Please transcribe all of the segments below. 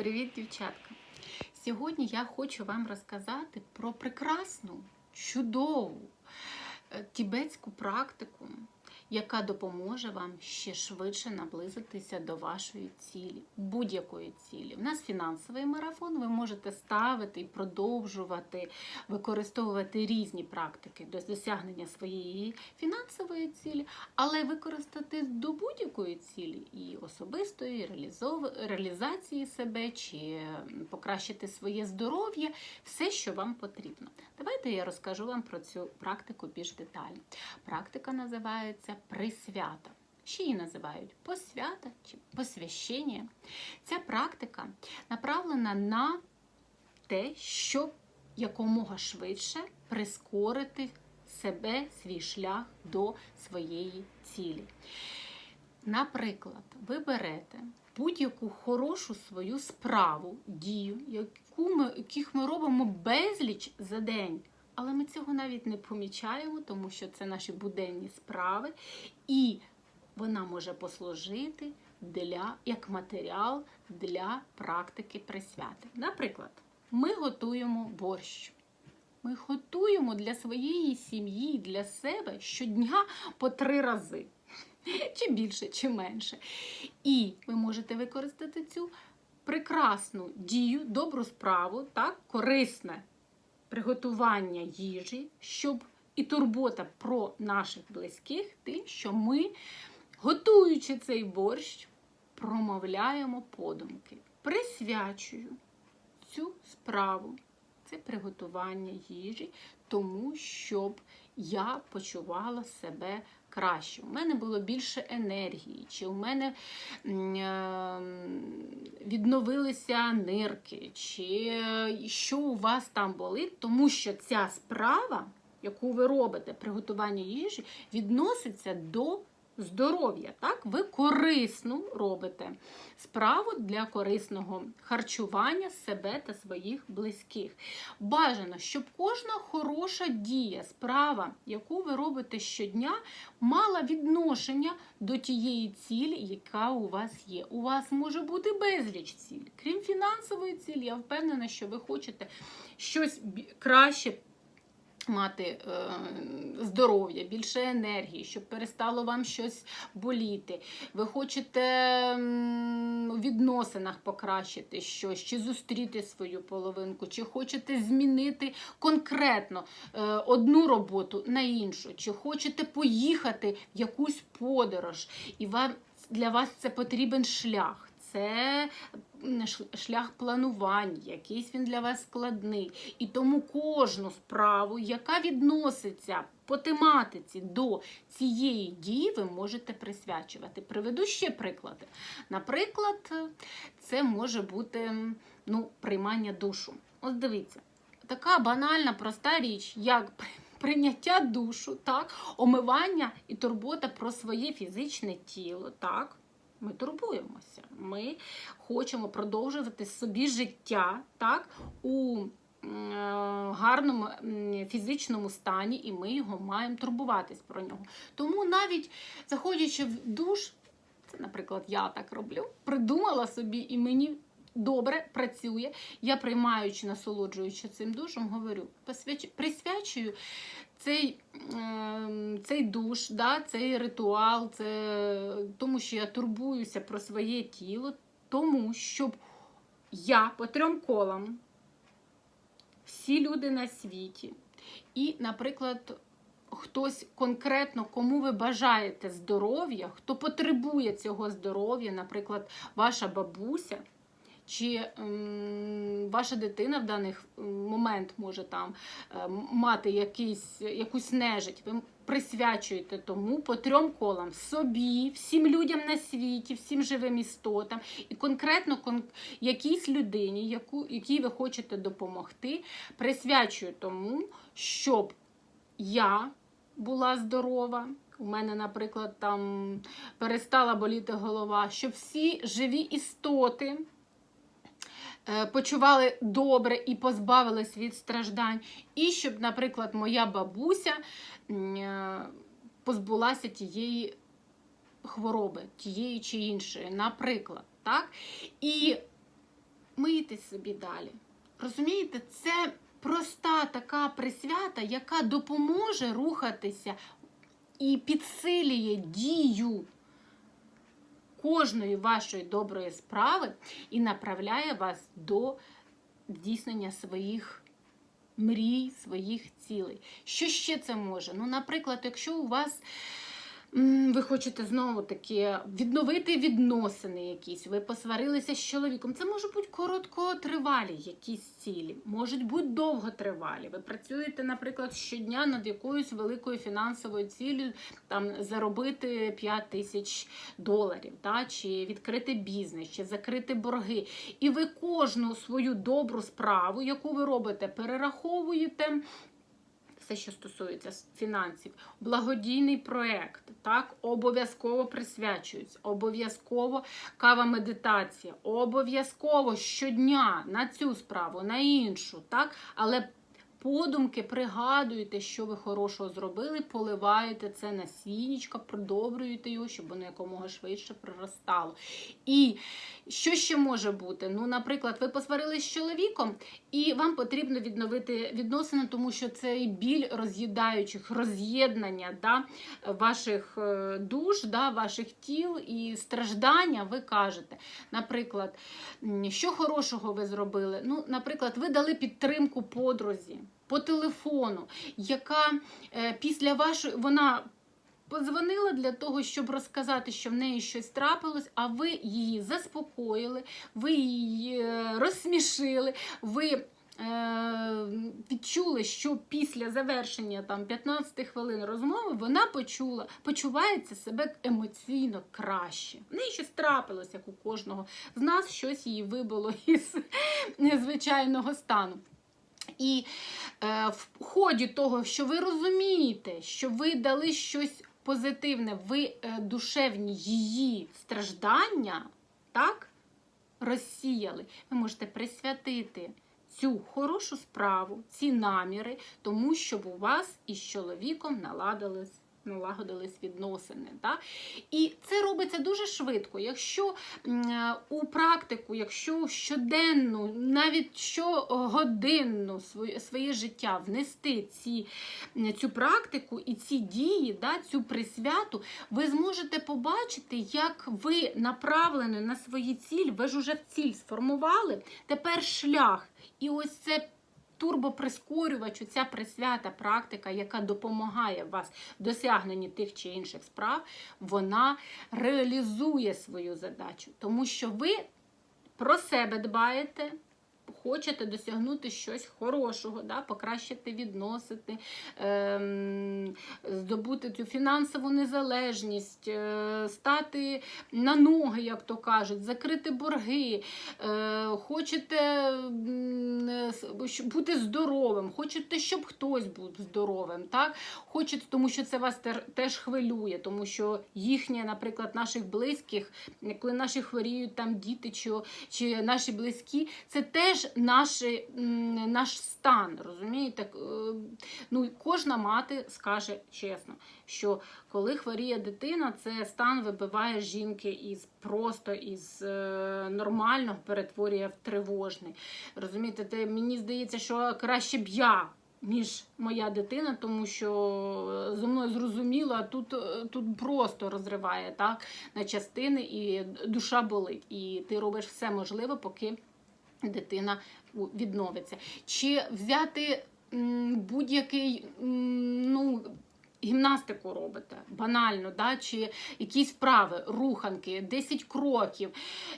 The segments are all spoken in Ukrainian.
Привіт, дівчатка! Сьогодні я хочу вам розказати про прекрасну, чудову е, тібетську практику, яка допоможе вам ще швидше наблизитися до вашої цілі, будь-якої цілі. У нас фінансовий марафон, ви можете ставити і продовжувати використовувати різні практики до досягнення своєї фінансової цілі, але використати до будь-якої цілі і особистої реалізов- реалізації себе чи покращити своє здоров'я, все, що вам потрібно. Давайте я розкажу вам про цю практику більш детально. Практика називається присвята. Ще її називають посвята чи посвящення. Ця практика направлена на те, щоб якомога швидше прискорити себе, свій шлях до своєї цілі. Наприклад, ви берете будь-яку хорошу свою справу, дію, яку ми, яких ми робимо безліч за день. Але ми цього навіть не помічаємо, тому що це наші буденні справи, і вона може послужити для, як матеріал для практики присвяти. Наприклад, ми готуємо борщ. Ми готуємо для своєї сім'ї, для себе щодня по три рази. Чи більше, чи менше. І ви можете використати цю прекрасну дію, добру справу, так, корисне приготування їжі, щоб і турбота про наших близьких, тим, що ми, готуючи цей борщ, промовляємо подумки. Присвячую цю справу, це приготування їжі, тому щоб я почувала себе краще. У мене було більше енергії, чи у мене е, відновилися нирки, чи е, що у вас там болить, тому що ця справа, яку ви робите, приготування їжі, відноситься до здоров'я. Так? Ви корисну робите справу для корисного харчування себе та своїх близьких. Бажано, щоб кожна хороша дія, справа, яку ви робите щодня, мала відношення до тієї цілі, яка у вас є. У вас може бути безліч ціль. Крім фінансової цілі, я впевнена, що ви хочете щось краще мати е, здоров'я, більше енергії, щоб перестало вам щось боліти. Ви хочете у відносинах покращити щось, чи зустріти свою половинку, чи хочете змінити конкретно е, одну роботу на іншу, чи хочете поїхати в якусь подорож, і вам для вас це потрібен шлях. Це шлях планування, якийсь він для вас складний. І тому кожну справу, яка відноситься по тематиці до цієї дії, ви можете присвячувати. Приведу ще приклади. Наприклад, це може бути ну, приймання душу. Ось дивіться, така банальна, проста річ, як прийняття душу, так, омивання і турбота про своє фізичне тіло. так. Ми турбуємося. Ми хочемо продовжувати собі життя так, у е, гарному фізичному стані, і ми його маємо турбуватись про нього. Тому навіть заходячи в душ, це, наприклад, я так роблю, придумала собі і мені. Добре працює, я приймаючи, насолоджуючи цим душем, говорю, присвячую цей, е, цей душ, да, цей ритуал, це тому що я турбуюся про своє тіло, тому щоб я по трьом колам, всі люди на світі, і, наприклад, хтось конкретно, кому ви бажаєте здоров'я, хто потребує цього здоров'я, наприклад, ваша бабуся. Чи м, ваша дитина в даний момент може там е, мати якийсь, якусь нежить, ви присвячуєте тому по трьом колам собі, всім людям на світі, всім живим істотам, і конкретно кон, якійсь людині, яку, якій ви хочете допомогти, присвячую тому, щоб я була здорова. У мене, наприклад, там перестала боліти голова, щоб всі живі істоти почували добре і позбавились від страждань. І щоб, наприклад, моя бабуся е, позбулася тієї хвороби, тієї чи іншої, наприклад. Так? І мийте собі далі. Розумієте, це проста така присвята, яка допоможе рухатися і підсилює дію кожної вашої доброї справи і направляє вас до здійснення своїх мрій, своїх цілей. Що ще це може? Ну, наприклад, якщо у вас ви хочете знову таки відновити відносини якісь, ви посварилися з чоловіком. Це можуть бути короткотривалі якісь цілі, можуть бути довготривалі. Ви працюєте, наприклад, щодня над якоюсь великою фінансовою цілею, там заробити 5 тисяч доларів, та, чи відкрити бізнес, чи закрити борги. І ви кожну свою добру справу, яку ви робите, перераховуєте. Все, що стосується фінансів, благодійний проект, так, обов'язково присвячується, обов'язково кава медитація, обов'язково щодня на цю справу, на іншу, так, але подумки пригадуєте, що ви хорошого зробили, поливаєте це насіннячко, продобрюєте його, щоб воно якомога швидше проростало. І що ще може бути? Ну, наприклад, ви посварились з чоловіком, і вам потрібно відновити відносини, тому що цей біль роз'їдаючих, роз'єднання да, ваших е, душ, да, ваших тіл і страждання, ви кажете. Наприклад, що хорошого ви зробили? Ну, наприклад, ви дали підтримку подрузі по телефону, яка е, після вашої вона. Подзвонила для того, щоб розказати, що в неї щось трапилось, а ви її заспокоїли, ви її е, розсмішили, ви е, відчули, що після завершення там 15 хвилин розмови вона почула, почувається себе емоційно краще. В неї щось трапилось, як у кожного з нас щось її вибило із незвичайного стану. І е, в ході того, що ви розумієте, що ви дали щось позитивне, ви е, душевні її страждання, так, розсіяли, ви можете присвятити цю хорошу справу, ці наміри, тому щоб у вас із чоловіком наладились. Налагодились відносини. Так? І це робиться дуже швидко. Якщо у практику, якщо щоденну, навіть щогодинну своє, своє життя внести ці, цю практику і ці дії, да, цю присвяту, ви зможете побачити, як ви направлені на свої ціль, ви ж уже ціль сформували, тепер шлях. І ось це турбоприскорювач, ця присвята практика, яка допомагає вас в досягненні тих чи інших справ, вона реалізує свою задачу, тому що ви про себе дбаєте. Хочете досягнути щось хорошого, да, покращити відносити, ем, здобути цю фінансову незалежність, е, стати на ноги, як то кажуть, закрити борги, е, хочете е, бути здоровим, хочете, щоб хтось був здоровим. Так? Хочете, тому що це вас теж хвилює, тому що їхнє, наприклад, наших близьких, коли наші хворіють там діти чи, чи наші близькі, це теж наш, м, наш стан. Розумієте? Е, Ну, кожна мати скаже чесно, що коли хворіє дитина, це стан вибиває жінки із просто із е, нормального перетворює в тривожний. Розумієте, те, мені здається, що краще б я. Ніж моя дитина, тому що зі мною зрозуміло, а тут, е, тут просто розриває так, на частини, і душа болить. І ти робиш все можливе, поки дитина відновиться. Чи взяти будь-який ну. Гімнастику робите банально, да? чи якісь вправи, руханки, 10 кроків.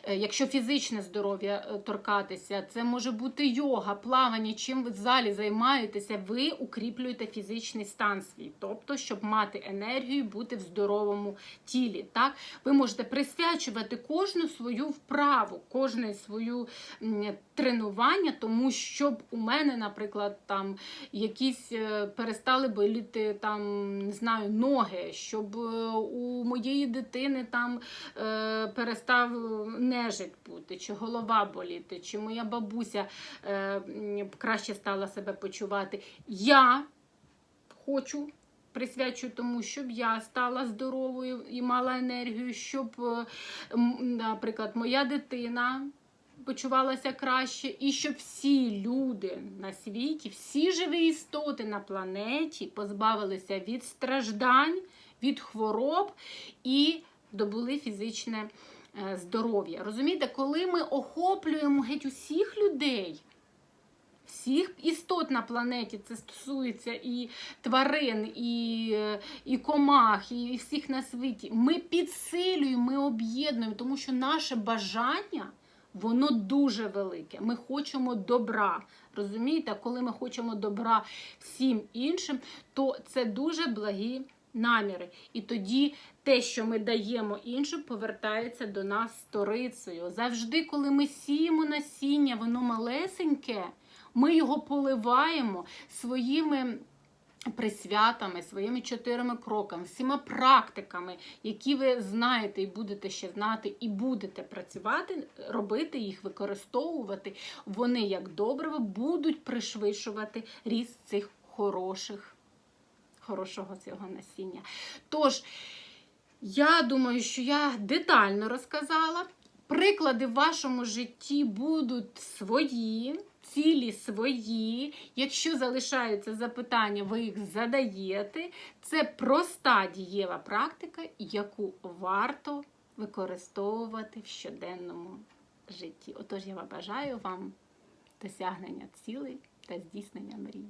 Е, Якщо фізичне здоров'я е, торкатися, це може бути йога, плавання, чим ви в залі займаєтеся, ви укріплюєте фізичний стан свій, тобто, щоб мати енергію, бути в здоровому тілі. Так? Ви можете присвячувати кожну свою вправу, кожне свою тренування, тому щоб у мене, наприклад, там якісь е, перестали боліти там, не знаю, ноги, щоб е, у моєї дитини там е, перестав нежить бути, чи голова боліти, чи моя бабуся е, краще стала себе почувати. Я хочу. Присвячую тому, щоб я стала здоровою і мала енергію, щоб, наприклад, моя дитина почувалася краще, і щоб всі люди на світі, всі живі істоти на планеті позбавилися від страждань, від хвороб і добули фізичне е, здоров'я. Розумієте, коли ми охоплюємо геть усіх людей. Всіх істот на планеті це стосується і тварин, і, і комах, і всіх на світі. Ми підсилюємо, ми об'єднуємо, тому що наше бажання воно дуже велике. Ми хочемо добра. Розумієте, коли ми хочемо добра всім іншим, то це дуже благі наміри. І тоді те, що ми даємо іншим, повертається до нас сторицею. Завжди, коли ми сіємо насіння, воно малесеньке. Ми його поливаємо своїми присвятами, своїми чотирими кроками, всіма практиками, які ви знаєте і будете ще знати, і будете працювати, робити їх, використовувати. Вони, як добриво, будуть пришвидшувати ріст цих хороших, хорошого цього насіння. Тож, я думаю, що я детально розказала. Приклади в вашому житті будуть свої, цілі свої. Якщо залишаються запитання, ви їх задаєте. Це проста дієва практика, яку варто використовувати в щоденному житті. Отож, я бажаю вам досягнення цілей та здійснення мрій.